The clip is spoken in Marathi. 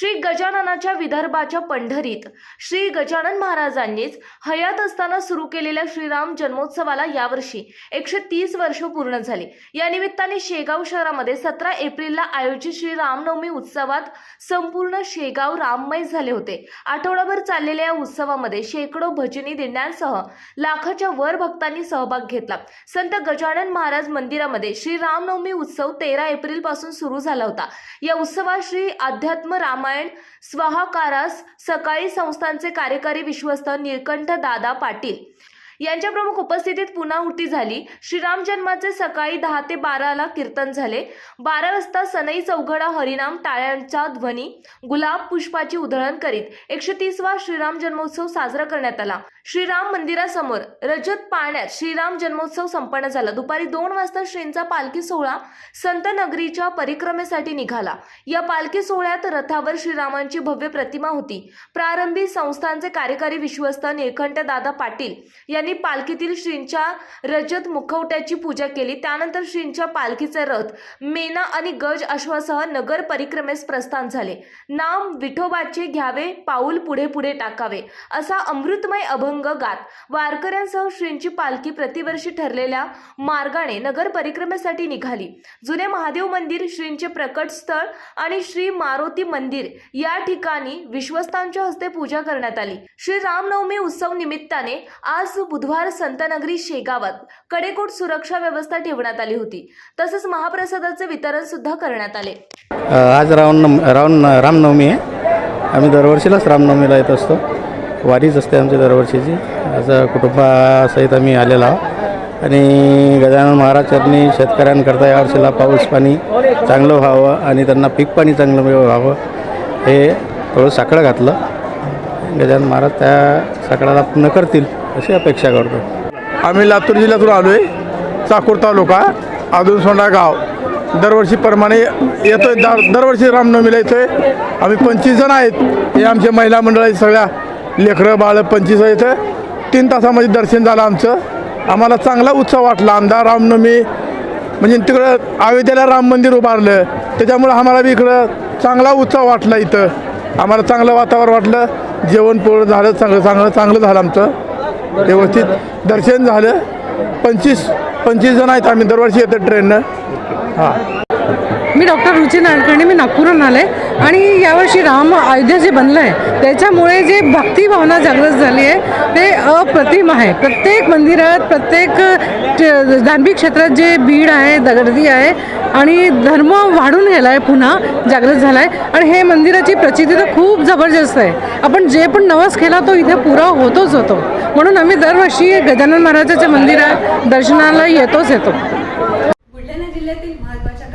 श्री गजाननाच्या विदर्भाच्या पंढरीत. श्री गजानन महाराजांनीच हयात असताना सुरू केलेल्या श्रीराम जन्मोत्सवाला यावर्षी एकशे तीस वर्ष पूर्ण झाली. या निमित्ताने शेगाव शहरामध्ये सतरा एप्रिलला आयोजित श्री रामनवमी उत्सवात संपूर्ण शेगाव राममय झाले होते. आठवडाभर चाललेल्या या उत्सवामध्ये शेकडो भजनी दिंड्यांसह लाखाच्या वर भक्तांनी सहभाग घेतला. संत गजानन महाराज मंदिरामध्ये श्री रामनवमी उत्सव तेरा एप्रिलपासून सुरू झाला होता. या उत्सवात श्री अध्यात्म रामायण स्वाहाकारास सकाळी संस्थांचे कार्यकारी विश्वस्त निळकंठ दादा पाटील यांच्या प्रमुख उपस्थितीत पुन्हा झाली. श्रीराम जन्माचे सकाळी दहा ते बाराला कीर्तन झाले. बारा वाजता सनई चौघडा हरिनाम टाळ्यांचा ध्वनी गुलाब पुष्पाची उधळण करीत एकशे तीसवा श्रीराम जन्मोत्सव साजरा करण्यात आला. श्रीराम मंदिरासमोर रजत पाण्यात श्रीराम जन्मोत्सव संपन्न झाला. दुपारी दोन वाजता श्रींचा पालखी सोहळा संत नगरीच्या परिक्रमेसाठी निघाला. या पालखी सोहळ्यात रथावर श्रीरामांची भव्य प्रतिमा होती. प्रारंभी संस्थांचे कार्यकारी विश्वस्त निळकंठ दादा पाटील यांनी पालखीतील श्रींच्या रजत मुखवट्याची पूजा केली. त्यानंतर श्रींच्या पालखीचे रथ मेना आणि गज अश्वासह नगर परिक्रमेस प्रस्थान झाले. नाम विठोबाचे घ्यावे पाऊल पुढे पुढे टाकावे असा अमृतमय अभंग गात वारकऱ्यांसह श्रींची पालखी प्रतिवर्षी ठरलेल्या मार्गाने नगर परिक्रमेसाठी निघाली. जुने महादेव मंदिर श्रींचे प्रकट स्थळ आणि श्री मारुती मंदिर या ठिकाणी विश्वस्तांच्या हस्ते पूजा करण्यात आली. श्री रामनवमी उत्सव निमित्ताने आज बुधवार संतनगरी शेगावात कडेकोट सुरक्षा व्यवस्था ठेवण्यात आली होती. तसंच महाप्रसादाचे वितरण सुद्धा करण्यात आले. आज रावण रावण रामनवमी आहे. आम्ही दरवर्षीलाच रामनवमीला येत असतो. वारीच असते आमची दरवर्षीची. असं कुटुंबासहित आम्ही आलेलो आहोत. आणि गजानन महाराज शेतकऱ्यांकरता यावर्षीला पाऊस पाणी चांगलं व्हावं आणि त्यांना पीक पाणी चांगलं व्हावं हे थोडं साकडं घातलं. गजानन महाराज त्या साकडाला पूर्ण करतील. अशी अपेक्षा करतो. आम्ही लातूर जिल्ह्यातून आलो आहे चाकूर तालुका आदून सोंडा गाव. दरवर्षीप्रमाणे येतो आहे दर दरवर्षी रामनवमीला येतोय. आहे आम्ही पंचवीस जण आहेत. हे आमच्या महिला मंडळ आहेत सगळ्या लेकरं बाळं पंचवीस येतं तीन तासामध्ये दर्शन झालं आमचं. आम्हाला चांगला उत्सव वाटला. आमदार रामनवमी म्हणजे तिकडं अयोध्येला राम मंदिर उभारलं. त्याच्यामुळं आम्हाला बी इकडं चांगला उत्सव वाटला इथं. आम्हाला चांगलं वातावरण वाटलं. जेवण पोळ झालं चांगलं चांगलं चांगलं झालं आमचं. व्यवस्थित दर्शन झालं. पंचवीस पंचवीस जण आहेत आम्ही दरवर्षी येतो ट्रेननं. हां. मी डॉक्टर रुची नाडकर्णी मी नागपूरहून आले आणि यावर्षी राम अयोध्या जे बनलं आहे त्याच्यामुळे जे भक्तिभावना जागृत झाली आहे ते अप्रतिम आहे. प्रत्येक मंदिरात प्रत्येक धार्मिक क्षेत्रात जे बीड आहे गर्दी आहे आणि धर्म वाढून गेला आहे पुन्हा जागृत झाला आहे आणि हे मंदिराची प्रचिती तर खूप जबरदस्त आहे. आपण जे पण नवस केला तो इथे पुरा होतोच होतो. म्हणून आम्ही दरवर्षी गजानन महाराजाच्या मंदिरात दर्शनाला येतोच येतो.